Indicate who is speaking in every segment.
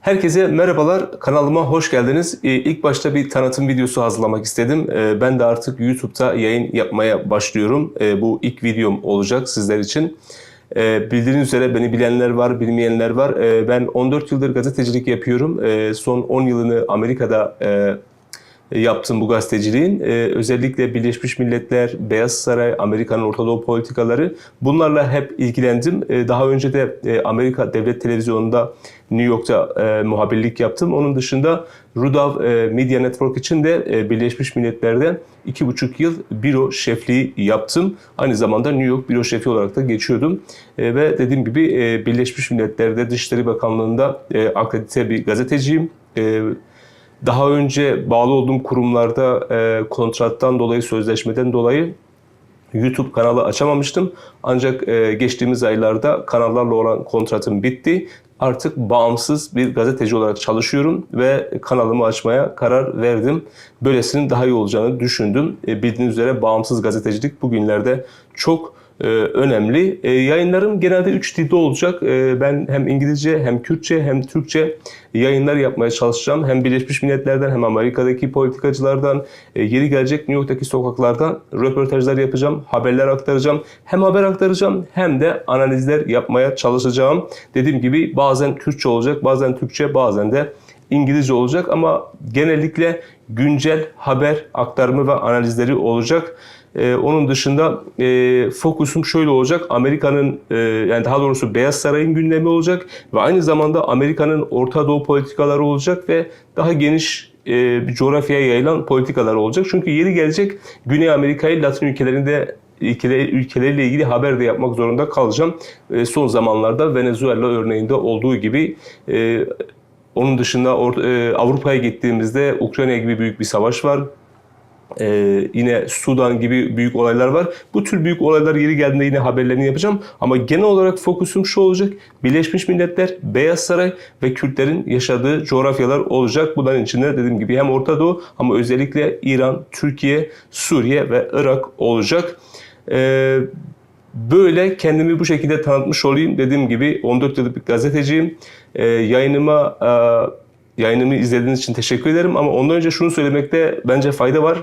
Speaker 1: Herkese merhabalar, kanalıma hoş geldiniz. Ee, İlk başta bir tanıtım videosu hazırlamak istedim. Ee, Ben de artık YouTube'da yayın yapmaya başlıyorum. Ee, Bu ilk videom olacak sizler için. Bildiğiniz üzere beni bilenler var, bilmeyenler var. Ben 14 yıldır gazetecilik yapıyorum. Son 10 yılını Amerika'da e, yaptım bu gazeteciliğin. Ee, özellikle Birleşmiş Milletler, Beyaz Saray, Amerika'nın Orta Doğu politikaları bunlarla hep ilgilendim. Ee, daha önce de e, Amerika Devlet Televizyonu'nda New York'ta e, muhabirlik yaptım. Onun dışında Rudav e, Media Network için de e, Birleşmiş Milletler'de iki buçuk yıl büro şefliği yaptım. Aynı zamanda New York büro şefi olarak da geçiyordum. E, ve dediğim gibi e, Birleşmiş Milletler'de Dışişleri Bakanlığı'nda e, akredite bir gazeteciyim. E, daha önce bağlı olduğum kurumlarda e, kontrattan dolayı, sözleşmeden dolayı YouTube kanalı açamamıştım. Ancak e, geçtiğimiz aylarda kanallarla olan kontratım bitti. Artık bağımsız bir gazeteci olarak çalışıyorum ve kanalımı açmaya karar verdim. Böylesinin daha iyi olacağını düşündüm. E, bildiğiniz üzere bağımsız gazetecilik bugünlerde çok önemli. E, yayınlarım genelde 3 dilde olacak. E, ben hem İngilizce hem Kürtçe hem Türkçe yayınlar yapmaya çalışacağım. Hem Birleşmiş Milletler'den hem Amerika'daki politikacılardan, e, yeri gelecek New York'taki sokaklardan röportajlar yapacağım, haberler aktaracağım. Hem haber aktaracağım hem de analizler yapmaya çalışacağım. Dediğim gibi bazen Kürtçe olacak, bazen Türkçe, bazen de İngilizce olacak ama genellikle güncel haber aktarımı ve analizleri olacak. Ee, onun dışında e, fokusum şöyle olacak. Amerika'nın e, yani daha doğrusu Beyaz Saray'ın gündemi olacak ve aynı zamanda Amerika'nın Orta Doğu politikaları olacak ve daha geniş e, bir coğrafyaya yayılan politikalar olacak. Çünkü yeri gelecek Güney Amerika'yı Latin ülkelerinde ülkeler, ülkeleriyle ilgili haber de yapmak zorunda kalacağım. E, son zamanlarda Venezuela örneğinde olduğu gibi e, onun dışında e, Avrupa'ya gittiğimizde Ukrayna gibi büyük bir savaş var. Ee, yine Sudan gibi büyük olaylar var. Bu tür büyük olaylar yeri geldiğinde yine haberlerini yapacağım. Ama genel olarak fokusum şu olacak. Birleşmiş Milletler, Beyaz Saray ve Kürtlerin yaşadığı coğrafyalar olacak. Bunların içinde dediğim gibi hem Orta Doğu ama özellikle İran, Türkiye, Suriye ve Irak olacak. Ee, Böyle kendimi bu şekilde tanıtmış olayım. Dediğim gibi 14 yıllık bir gazeteciyim. Ee, yayınıma e, yayınımı izlediğiniz için teşekkür ederim. Ama ondan önce şunu söylemekte bence fayda var.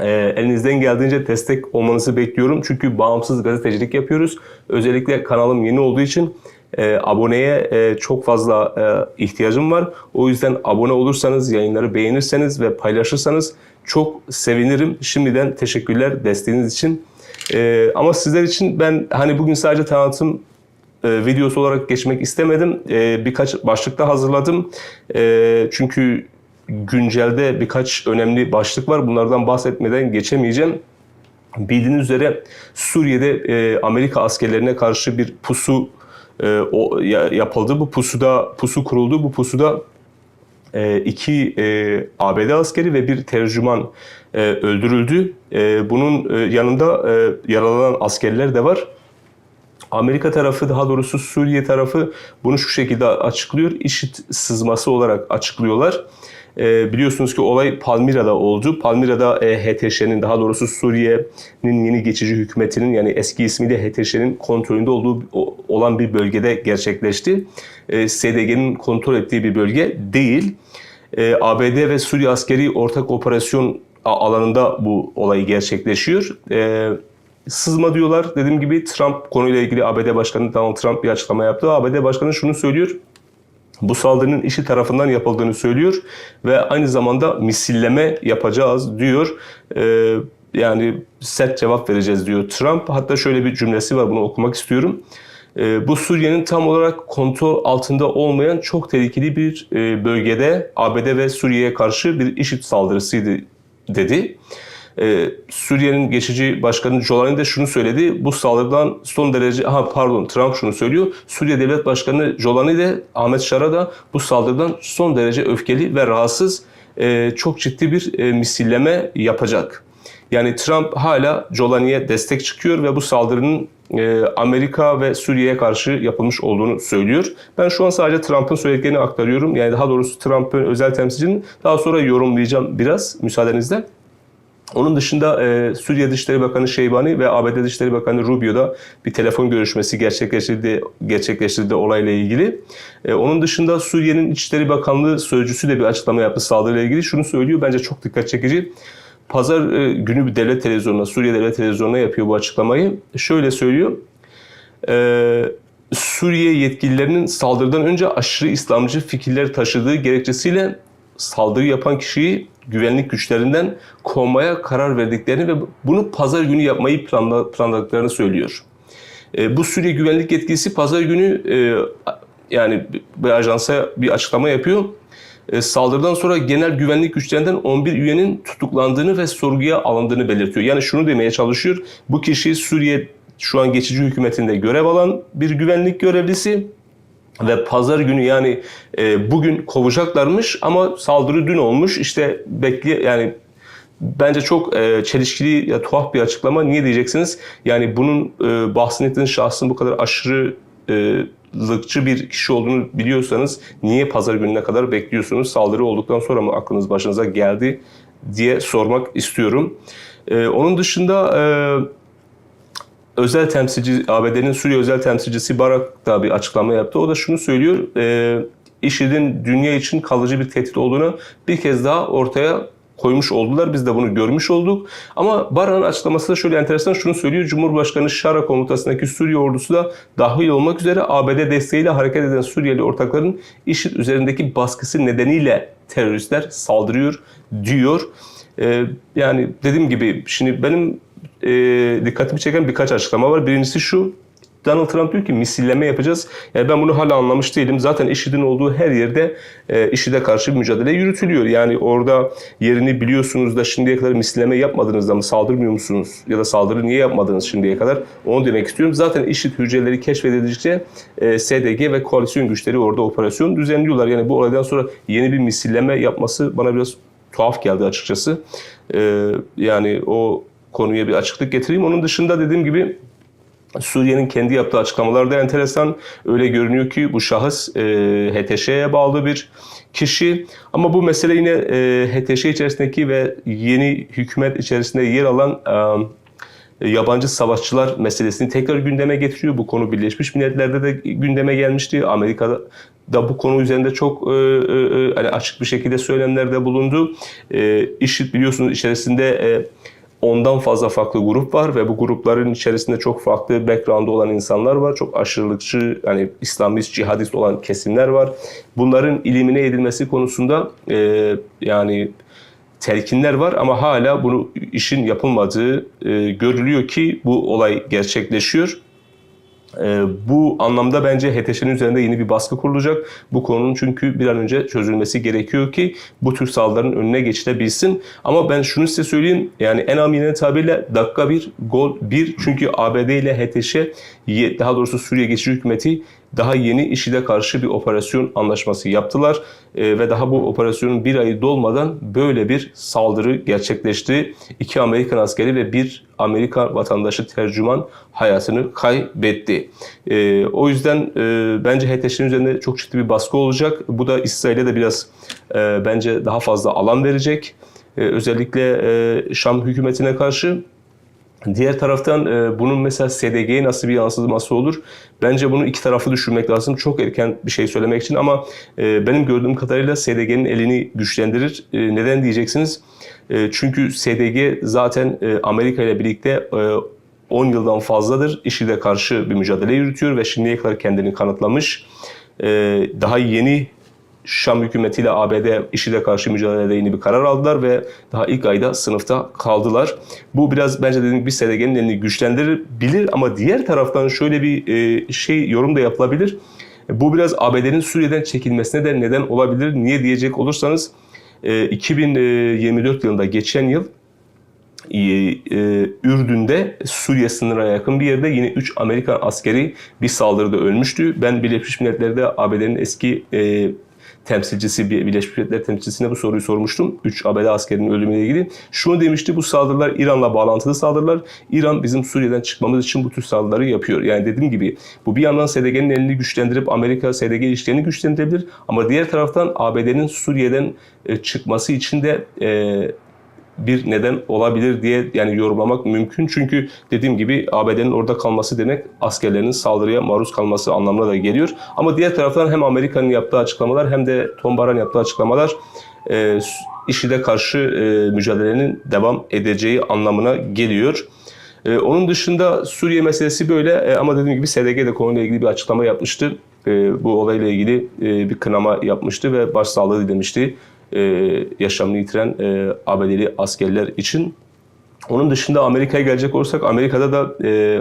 Speaker 1: Ee, elinizden geldiğince destek olmanızı bekliyorum. Çünkü bağımsız gazetecilik yapıyoruz. Özellikle kanalım yeni olduğu için e, aboneye e, çok fazla e, ihtiyacım var. O yüzden abone olursanız, yayınları beğenirseniz ve paylaşırsanız çok sevinirim. Şimdiden teşekkürler desteğiniz için. E, ama sizler için ben hani bugün sadece tanıtım e, videosu olarak geçmek istemedim. E, birkaç başlıkta hazırladım. E, çünkü güncelde birkaç önemli başlık var. Bunlardan bahsetmeden geçemeyeceğim. Bildiğiniz üzere Suriye'de e, Amerika askerlerine karşı bir pusu e, o, ya- yapıldı. Bu pusuda pusu kuruldu. Bu pusuda e, iki e, ABD askeri ve bir tercüman e, öldürüldü. E, bunun e, yanında e, yaralanan askerler de var. Amerika tarafı daha doğrusu Suriye tarafı bunu şu şekilde açıklıyor. IŞİD sızması olarak açıklıyorlar. Ee, biliyorsunuz ki olay Palmira'da oldu. Palmira'da e, HTŞ'nin daha doğrusu Suriye'nin yeni geçici hükümetinin yani eski ismiyle HTŞ'nin kontrolünde olduğu olan bir bölgede gerçekleşti. E, SDG'nin kontrol ettiği bir bölge değil. E, ABD ve Suriye askeri ortak operasyon alanında bu olay gerçekleşiyor. E, sızma diyorlar. Dediğim gibi Trump konuyla ilgili ABD Başkanı Donald Trump bir açıklama yaptı. ABD Başkanı şunu söylüyor. Bu saldırının işi tarafından yapıldığını söylüyor ve aynı zamanda misilleme yapacağız diyor. Ee, yani sert cevap vereceğiz diyor Trump. Hatta şöyle bir cümlesi var bunu okumak istiyorum. Ee, bu Suriye'nin tam olarak kontrol altında olmayan çok tehlikeli bir e, bölgede ABD ve Suriye'ye karşı bir IŞİD saldırısıydı dedi. Ee, Suriye'nin geçici başkanı Jolani de şunu söyledi. Bu saldırıdan son derece, ha pardon Trump şunu söylüyor. Suriye Devlet Başkanı Jolani de Ahmet Şara da bu saldırıdan son derece öfkeli ve rahatsız. Ee, çok ciddi bir e, misilleme yapacak. Yani Trump hala Jolani'ye destek çıkıyor ve bu saldırının e, Amerika ve Suriye'ye karşı yapılmış olduğunu söylüyor. Ben şu an sadece Trump'ın söylediklerini aktarıyorum. Yani daha doğrusu Trump'ın özel temsilcinin daha sonra yorumlayacağım biraz müsaadenizle. Onun dışında e, Suriye Dışişleri Bakanı Şeybani ve ABD Dışişleri Bakanı Rubio da bir telefon görüşmesi gerçekleştirdi, gerçekleştirdi olayla ilgili. E, onun dışında Suriye'nin İçişleri Bakanlığı sözcüsü de bir açıklama yaptı saldırıyla ilgili. Şunu söylüyor bence çok dikkat çekici. Pazar e, günü bir devlet televizyonuna, Suriye devlet televizyonuna yapıyor bu açıklamayı. Şöyle söylüyor. E, Suriye yetkililerinin saldırıdan önce aşırı İslamcı fikirler taşıdığı gerekçesiyle saldırı yapan kişiyi güvenlik güçlerinden kovmaya karar verdiklerini ve bunu pazar günü yapmayı planla, planladıklarını söylüyor. E, bu Suriye güvenlik yetkilisi pazar günü e, yani bir ajansa bir açıklama yapıyor. E, saldırıdan sonra genel güvenlik güçlerinden 11 üyenin tutuklandığını ve sorguya alındığını belirtiyor. Yani şunu demeye çalışıyor. Bu kişi Suriye şu an geçici hükümetinde görev alan bir güvenlik görevlisi ve pazar günü yani e, bugün kovacaklarmış ama saldırı dün olmuş. İşte bekle yani bence çok e, çelişkili ya tuhaf bir açıklama. Niye diyeceksiniz? Yani bunun e, bahsettiğiniz şahsın bu kadar aşırı e, lıkçı bir kişi olduğunu biliyorsanız niye pazar gününe kadar bekliyorsunuz? Saldırı olduktan sonra mı aklınız başınıza geldi diye sormak istiyorum. E, onun dışında e, özel temsilci, ABD'nin Suriye özel temsilcisi Barak da bir açıklama yaptı. O da şunu söylüyor, e, IŞİD'in dünya için kalıcı bir tehdit olduğunu bir kez daha ortaya koymuş oldular. Biz de bunu görmüş olduk. Ama Barak'ın açıklaması da şöyle enteresan şunu söylüyor. Cumhurbaşkanı Şara komutasındaki Suriye ordusu da dahil olmak üzere ABD desteğiyle hareket eden Suriyeli ortakların IŞİD üzerindeki baskısı nedeniyle teröristler saldırıyor diyor. Ee, yani dediğim gibi şimdi benim e, dikkatimi çeken birkaç açıklama var. Birincisi şu. Donald Trump diyor ki misilleme yapacağız. Yani ben bunu hala anlamış değilim. Zaten IŞİD'in olduğu her yerde e, IŞİD'e karşı bir mücadele yürütülüyor. Yani orada yerini biliyorsunuz da şimdiye kadar misilleme yapmadınız da mı saldırmıyor musunuz? Ya da saldırı niye yapmadınız şimdiye kadar? Onu demek istiyorum. Zaten IŞİD hücreleri keşfedildikçe e, SDG ve koalisyon güçleri orada operasyon düzenliyorlar. Yani bu olaydan sonra yeni bir misilleme yapması bana biraz tuhaf geldi açıkçası. E, yani o konuya bir açıklık getireyim. Onun dışında dediğim gibi Suriye'nin kendi yaptığı açıklamalar da enteresan. Öyle görünüyor ki bu şahıs e, HTŞ'ye bağlı bir kişi. Ama bu mesele yine e, HTŞ içerisindeki ve yeni hükümet içerisinde yer alan e, yabancı savaşçılar meselesini tekrar gündeme getiriyor. Bu konu Birleşmiş Milletler'de de gündeme gelmişti. Amerika'da da bu konu üzerinde çok e, e, hani açık bir şekilde söylemlerde bulundu. E, IŞİD biliyorsunuz içerisinde e, ondan fazla farklı grup var ve bu grupların içerisinde çok farklı background'u olan insanlar var. Çok aşırılıkçı, yani İslamist, cihadist olan kesimler var. Bunların ilimine edilmesi konusunda e, yani telkinler var ama hala bunu işin yapılmadığı e, görülüyor ki bu olay gerçekleşiyor. E, bu anlamda bence HTŞ'nin üzerinde yeni bir baskı kurulacak. Bu konunun çünkü bir an önce çözülmesi gerekiyor ki bu tür saldırıların önüne geçilebilsin. Ama ben şunu size söyleyeyim. Yani en amiyane tabirle dakika bir, gol bir. Çünkü ABD ile HTŞ daha doğrusu Suriye geçici hükümeti daha yeni IŞİD'e karşı bir operasyon anlaşması yaptılar e, ve daha bu operasyonun bir ayı dolmadan böyle bir saldırı gerçekleşti. İki Amerikan askeri ve bir Amerikan vatandaşı tercüman hayatını kaybetti. E, o yüzden e, bence HTŞ'nin üzerinde çok ciddi bir baskı olacak. Bu da İsrail'e de biraz e, bence daha fazla alan verecek. E, özellikle e, Şam hükümetine karşı Diğer taraftan e, bunun mesela SDG'ye nasıl bir yansıması olur? Bence bunu iki taraflı düşünmek lazım. Çok erken bir şey söylemek için ama e, benim gördüğüm kadarıyla SDG'nin elini güçlendirir. E, neden diyeceksiniz? E, çünkü SDG zaten e, Amerika ile birlikte e, 10 yıldan fazladır IŞİD'e karşı bir mücadele yürütüyor ve şimdiye kadar kendini kanıtlamış. E, daha yeni Şam hükümetiyle ABD IŞİD'e karşı mücadelede yeni bir karar aldılar ve daha ilk ayda sınıfta kaldılar. Bu biraz bence dediğim gibi SDG'nin elini güçlendirebilir ama diğer taraftan şöyle bir e, şey yorum da yapılabilir. Bu biraz ABD'nin Suriye'den çekilmesine de neden olabilir. Niye diyecek olursanız 2024 e, yılında geçen yıl e, Ürdün'de Suriye sınırına yakın bir yerde yine 3 Amerikan askeri bir saldırıda ölmüştü. Ben Birleşmiş Milletler'de ABD'nin eski temsilcisi, Birleşmiş Milletler temsilcisine bu soruyu sormuştum. 3 ABD askerinin ölümüyle ilgili. Şunu demişti bu saldırılar İran'la bağlantılı saldırılar. İran bizim Suriye'den çıkmamız için bu tür saldırıları yapıyor. Yani dediğim gibi bu bir yandan SDG'nin elini güçlendirip Amerika SDG ilişkilerini güçlendirebilir. Ama diğer taraftan ABD'nin Suriye'den e, çıkması için de e, bir neden olabilir diye yani yorumlamak mümkün. Çünkü dediğim gibi ABD'nin orada kalması demek askerlerinin saldırıya maruz kalması anlamına da geliyor. Ama diğer taraftan hem Amerika'nın yaptığı açıklamalar hem de Tom Barran yaptığı açıklamalar e, IŞİD'e karşı e, mücadelenin devam edeceği anlamına geliyor. E, onun dışında Suriye meselesi böyle e, ama dediğim gibi SDG de konuyla ilgili bir açıklama yapmıştı. E, bu olayla ilgili e, bir kınama yapmıştı ve başsağlığı dilemişti e, yaşamını yitiren e, ABD'li askerler için. Onun dışında Amerika'ya gelecek olursak Amerika'da da e,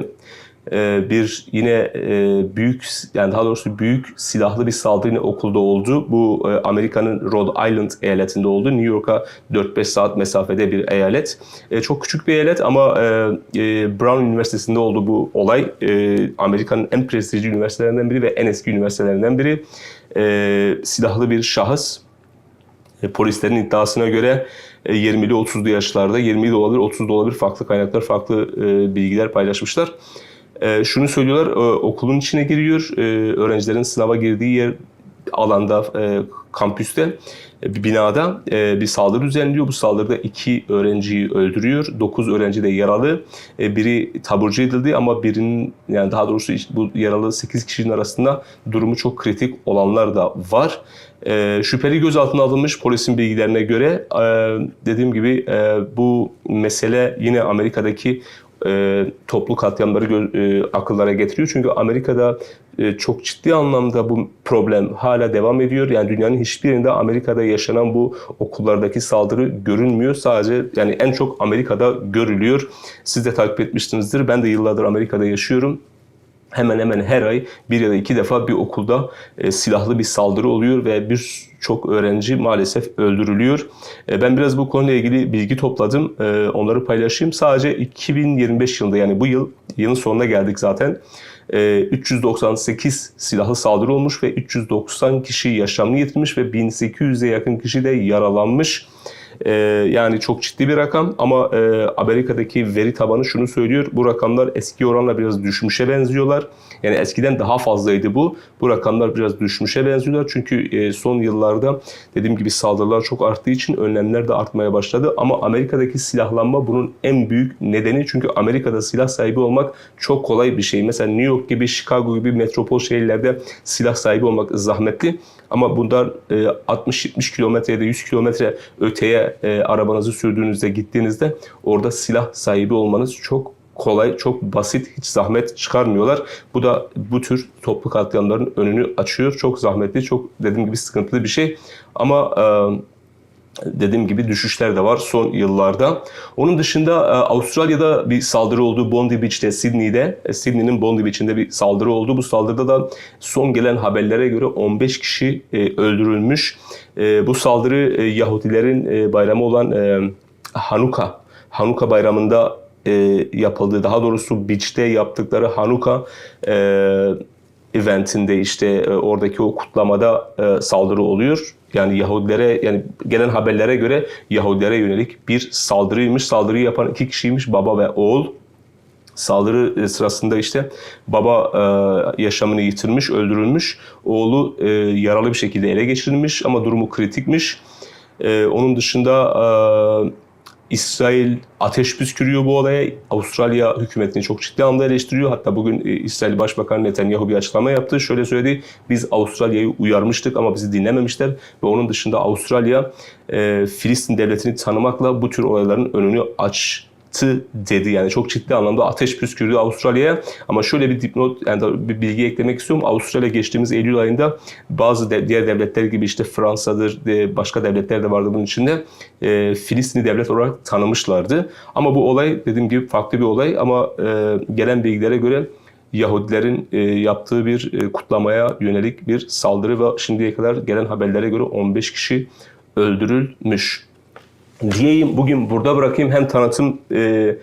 Speaker 1: e, bir yine e, büyük yani daha doğrusu büyük silahlı bir saldırı yine okulda oldu. Bu e, Amerika'nın Rhode Island eyaletinde oldu. New York'a 4-5 saat mesafede bir eyalet. E, çok küçük bir eyalet ama e, e, Brown Üniversitesi'nde oldu bu olay. E, Amerika'nın en prestijli üniversitelerinden biri ve en eski üniversitelerinden biri. E, silahlı bir şahıs e, polislerin iddiasına göre e, 20'li 30'lu yaşlarda 20 de olabilir 30 da olabilir farklı kaynaklar farklı e, bilgiler paylaşmışlar. E, şunu söylüyorlar okulun içine giriyor öğrencilerin sınava girdiği yer alanda kampüste bir binada bir saldırı düzenliyor. Bu saldırıda iki öğrenciyi öldürüyor. Dokuz öğrenci de yaralı. Biri taburcu edildi ama birinin yani daha doğrusu bu yaralı sekiz kişinin arasında durumu çok kritik olanlar da var. E, şüpheli gözaltına alınmış polisin bilgilerine göre e, dediğim gibi e, bu mesele yine Amerika'daki e, toplu katliamları gö- e, akıllara getiriyor. Çünkü Amerika'da e, çok ciddi anlamda bu problem hala devam ediyor. Yani dünyanın hiçbir yerinde Amerika'da yaşanan bu okullardaki saldırı görünmüyor. Sadece yani en çok Amerika'da görülüyor. Siz de takip etmişsinizdir. Ben de yıllardır Amerika'da yaşıyorum hemen hemen her ay bir ya da iki defa bir okulda e, silahlı bir saldırı oluyor ve birçok öğrenci maalesef öldürülüyor. E, ben biraz bu konuyla ilgili bilgi topladım. E, onları paylaşayım. Sadece 2025 yılında yani bu yıl yılın sonuna geldik zaten. E, 398 silahlı saldırı olmuş ve 390 kişi yaşamını yitirmiş ve 1800'e yakın kişi de yaralanmış. Ee, yani çok ciddi bir rakam ama e, Amerika'daki veri tabanı şunu söylüyor. Bu rakamlar eski oranla biraz düşmüşe benziyorlar. Yani eskiden daha fazlaydı bu. Bu rakamlar biraz düşmüşe benziyorlar. Çünkü e, son yıllarda dediğim gibi saldırılar çok arttığı için önlemler de artmaya başladı. Ama Amerika'daki silahlanma bunun en büyük nedeni. Çünkü Amerika'da silah sahibi olmak çok kolay bir şey. Mesela New York gibi, Chicago gibi metropol şehirlerde silah sahibi olmak zahmetli. Ama bundan e, 60-70 kilometre ya da 100 kilometre öteye e, arabanızı sürdüğünüzde gittiğinizde orada silah sahibi olmanız çok kolay, çok basit, hiç zahmet çıkarmıyorlar. Bu da bu tür toplu katliamların önünü açıyor. Çok zahmetli, çok dediğim gibi sıkıntılı bir şey. Ama dediğim gibi düşüşler de var son yıllarda. Onun dışında e, Avustralya'da bir saldırı oldu. Bondi Beach'te, Sydney'de. E, Sydney'nin Bondi Beach'inde bir saldırı oldu. Bu saldırıda da son gelen haberlere göre 15 kişi e, öldürülmüş. Bu saldırı Yahudilerin bayramı olan Hanuka, Hanuka bayramında yapıldı. Daha doğrusu Beach'te yaptıkları Hanuka eventinde işte oradaki o kutlamada saldırı oluyor. Yani Yahudilere yani gelen haberlere göre Yahudilere yönelik bir saldırıymış. Saldırıyı yapan iki kişiymiş baba ve oğul. Saldırı e, sırasında işte baba e, yaşamını yitirmiş, öldürülmüş. Oğlu e, yaralı bir şekilde ele geçirilmiş ama durumu kritikmiş. E, onun dışında e, İsrail ateş püskürüyor bu olaya. Avustralya hükümetini çok ciddi anlamda eleştiriyor. Hatta bugün e, İsrail Başbakanı Netanyahu bir açıklama yaptı. Şöyle söyledi. Biz Avustralya'yı uyarmıştık ama bizi dinlememişler. Ve onun dışında Avustralya e, Filistin devletini tanımakla bu tür olayların önünü aç dedi. Yani çok ciddi anlamda ateş püskürdü Avustralya'ya. Ama şöyle bir dipnot, yani bir bilgi eklemek istiyorum. Avustralya geçtiğimiz Eylül ayında bazı de, diğer devletler gibi işte Fransa'dır, de, başka devletler de vardı bunun içinde. E, Filistin'i devlet olarak tanımışlardı. Ama bu olay dediğim gibi farklı bir olay ama e, gelen bilgilere göre Yahudilerin e, yaptığı bir e, kutlamaya yönelik bir saldırı ve şimdiye kadar gelen haberlere göre 15 kişi öldürülmüş diyeyim. Bugün burada bırakayım. Hem tanıtım e,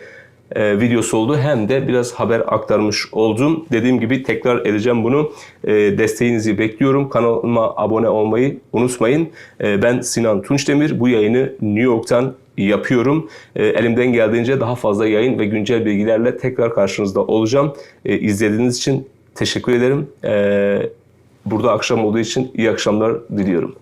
Speaker 1: e, videosu oldu hem de biraz haber aktarmış oldum. Dediğim gibi tekrar edeceğim bunu. E, desteğinizi bekliyorum. Kanalıma abone olmayı unutmayın. E, ben Sinan Tunçdemir. Bu yayını New York'tan yapıyorum. E, elimden geldiğince daha fazla yayın ve güncel bilgilerle tekrar karşınızda olacağım. E, izlediğiniz için teşekkür ederim. E, burada akşam olduğu için iyi akşamlar diliyorum.